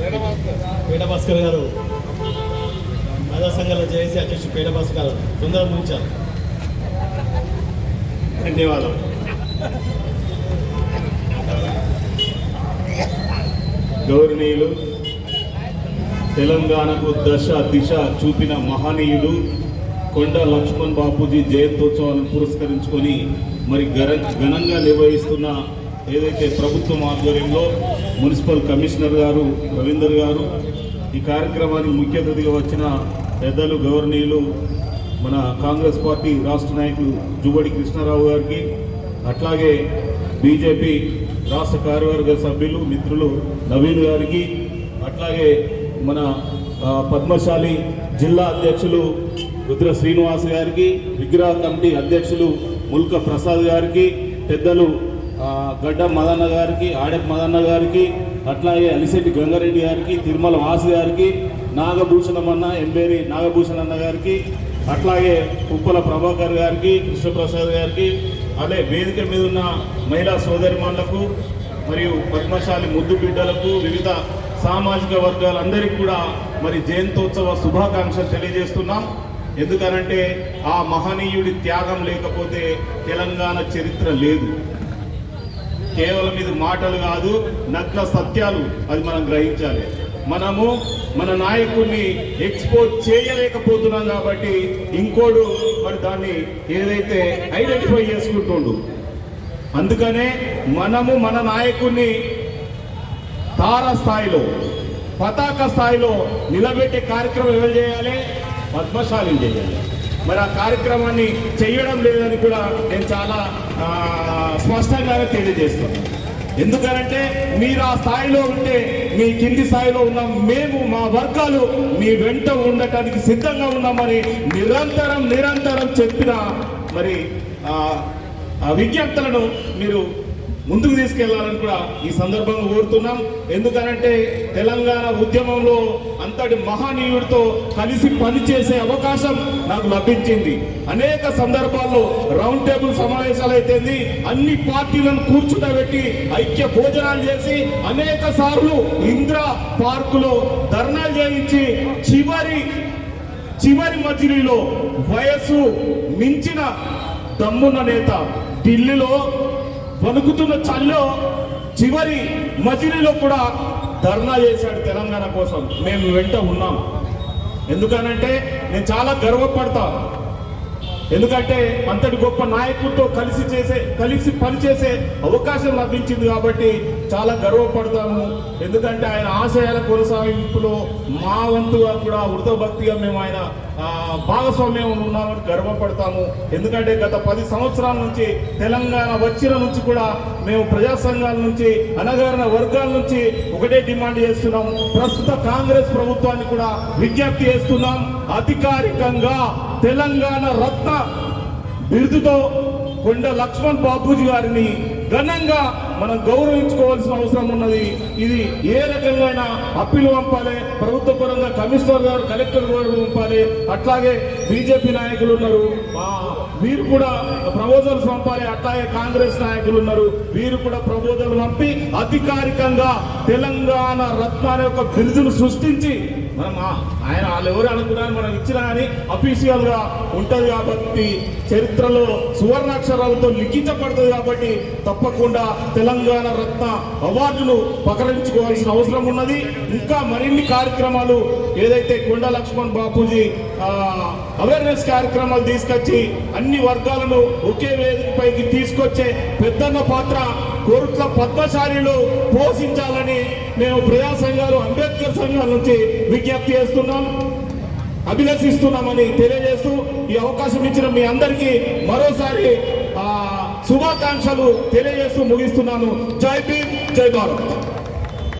పేట భాస్కర్ గారు. మహిళా సంఘాల జేఏసీ అధ్యక్షుడు పేట భాస్కర్ గారు. తొందరగా ఉంచారు ధన్యవాదాలు. గౌరవనీయులు తెలంగాణకు దశ దిశ చూపిన మహనీయుడు కొండ లక్ష్మణ్ బాపూజీ జయంతోత్సవాలను పురస్కరించుకొని మరి గర ఘనంగా నిర్వహిస్తున్న ఏదైతే ప్రభుత్వం ఆధ్వర్యంలో మున్సిపల్ కమిషనర్ గారు రవీందర్ గారు ఈ కార్యక్రమానికి ముఖ్య అతిథిగా వచ్చిన పెద్దలు గవర్నీయులు మన కాంగ్రెస్ పార్టీ రాష్ట్ర నాయకులు జుబడి కృష్ణారావు గారికి అట్లాగే బీజేపీ రాష్ట్ర కార్యవర్గ సభ్యులు మిత్రులు నవీన్ గారికి అట్లాగే మన పద్మశాలి జిల్లా అధ్యక్షులు రుద్ర శ్రీనివాస్ గారికి విగ్రహ కమిటీ అధ్యక్షులు ముల్క ప్రసాద్ గారికి పెద్దలు గడ్డ మదన్న గారికి ఆడెప్ మదన్న గారికి అట్లాగే అలిశెట్టి గంగారెడ్డి గారికి తిరుమల వాసు గారికి నాగభూషణం అన్న ఎంబేరి నాగభూషణ్ అన్న గారికి అట్లాగే ఉప్పల ప్రభాకర్ గారికి కృష్ణప్రసాద్ గారికి అదే వేదిక మీద ఉన్న మహిళా సోదరిమణులకు మరియు పద్మశాలి ముద్దు బిడ్డలకు వివిధ సామాజిక వర్గాలందరికీ కూడా మరి జయంతోత్సవ శుభాకాంక్షలు తెలియజేస్తున్నాం. ఎందుకనంటే ఆ మహనీయుడి త్యాగం లేకపోతే తెలంగాణ చరిత్ర లేదు. కేవలం ఇది మాటలు కాదు నగ్న సత్యాలు అది మనం గ్రహించాలి. మనము మన నాయకుడిని ఎక్స్పోర్ట్ చేయలేకపోతున్నాం కాబట్టి ఇంకోడు మరి దాన్ని ఏదైతే ఐడెంటిఫై చేసుకుంటుండు. అందుకనే మనము మన నాయకుడిని తార స్థాయిలో పతాక స్థాయిలో నిలబెట్టే కార్యక్రమం ఎవరు చేయాలి? పద్మశాలి చేయాలి. మరి ఆ కార్యక్రమాన్ని చేయడం లేదని కూడా నేను చాలా స్పష్టంగానే తెలియజేస్తాను ఎందుకనంటే మీరు ఆ స్థాయిలో ఉంటే మీ కింది స్థాయిలో ఉన్న మేము మా వర్గాలు మీ వెంట ఉండటానికి సిద్ధంగా ఉన్నామని నిరంతరం నిరంతరం చెప్పిన మరి విజ్ఞప్తులను మీరు ముందుకు తీసుకెళ్ళాలని కూడా ఈ సందర్భంగా కోరుతున్నాం. ఎందుకనంటే తెలంగాణ ఉద్యమంలో అంతటి మహానీయుడితో కలిసి పనిచేసే అవకాశం నాకు లభించింది. అనేక సందర్భాల్లో రౌండ్ టేబుల్ సమావేశాలు అయితేంది అన్ని పార్టీలను కూర్చుండబెట్టి ఐక్య భోజనాలు చేసి అనేక సార్లు ఇందిరా పార్కులో ధర్నాలు చేయించి చివరి చివరి మజిలీలో వయస్సు మించిన దమ్మున్న నేత ఢిల్లీలో వణుకుతున్న చల్లో చివరి మజిలీలో కూడా ధర్నా చేశాడు తెలంగాణ కోసం. మేము వెంట ఉన్నాం. ఎందుకనంటే నేను చాలా గర్వపడతా. ఎందుకంటే అంతటి గొప్ప నాయకుడితో కలిసి చేసే కలిసి పనిచేసే అవకాశం లభించింది కాబట్టి చాలా గర్వపడతాము. ఎందుకంటే ఆయన ఆశయాల కొనసాగింపులో మా వంతుగా కూడా వృత భక్తిగా మేము ఆయన భాగస్వామ్యం ఉన్నామని గర్వపడతాము. ఎందుకంటే గత పది సంవత్సరాల నుంచి తెలంగాణ వచ్చిన నుంచి కూడా మేము ప్రజా సంఘాల నుంచి అనగారిన వర్గాల నుంచి ఒకటే డిమాండ్ చేస్తున్నాం. ప్రస్తుత కాంగ్రెస్ ప్రభుత్వాన్ని కూడా విజ్ఞప్తి చేస్తున్నాం. అధికారికంగా తెలంగాణ రత్న బిరుదుతో కొండ లక్ష్మణ్ బాబూజీ గారిని ఘనంగా మనం గౌరవించుకోవాల్సిన అవసరం ఉన్నది. ఇది ఏ రకంగా అప్పీలు పంపాలి ప్రభుత్వ పరంగా కమిషనర్ గారు కలెక్టర్ గారు పంపాలి. అట్లాగే బీజేపీ నాయకులు ఉన్నారు. వీరు కూడా ప్రపోజల్స్ పంపాలి. అట్లాగే కాంగ్రెస్ నాయకులు ఉన్నారు. వీరు కూడా ప్రపోజల్ పంపి అధికారికంగా తెలంగాణ రత్న అనే ఒక బిరుదును సృష్టించి ఆయన వాళ్ళు ఎవరు అనుకున్నారు మనం ఇచ్చినా కానీ అఫీషియల్గా ఉంటుంది కాబట్టి చరిత్రలో సువర్ణాక్షరాలతో లిఖించబడుతుంది కాబట్టి తప్పకుండా తెలంగాణ రత్న అవార్డును పకరించుకోవాల్సిన అవసరం ఉన్నది. ఇంకా మరిన్ని కార్యక్రమాలు ఏదైతే కొండ లక్ష్మణ్ బాపూజీ అవేర్నెస్ కార్యక్రమాలు తీసుకొచ్చి అన్ని వర్గాలను ఒకే వేదికపైకి తీసుకొచ్చే పెద్దన్న పాత్ర కోరుట్ల పద్మశాలిలో పోషించాలని మేము ప్రజా సంఘాలు అంబేద్కర్ సంఘాల నుంచి విజ్ఞప్తి చేస్తున్నాం. అభిలషిస్తున్నామని తెలియజేస్తూ ఈ అవకాశం ఇచ్చిన మీ అందరికీ మరోసారి శుభాకాంక్షలు తెలియజేస్తూ ముగిస్తున్నాను. జై భీమ్ జై భారత్.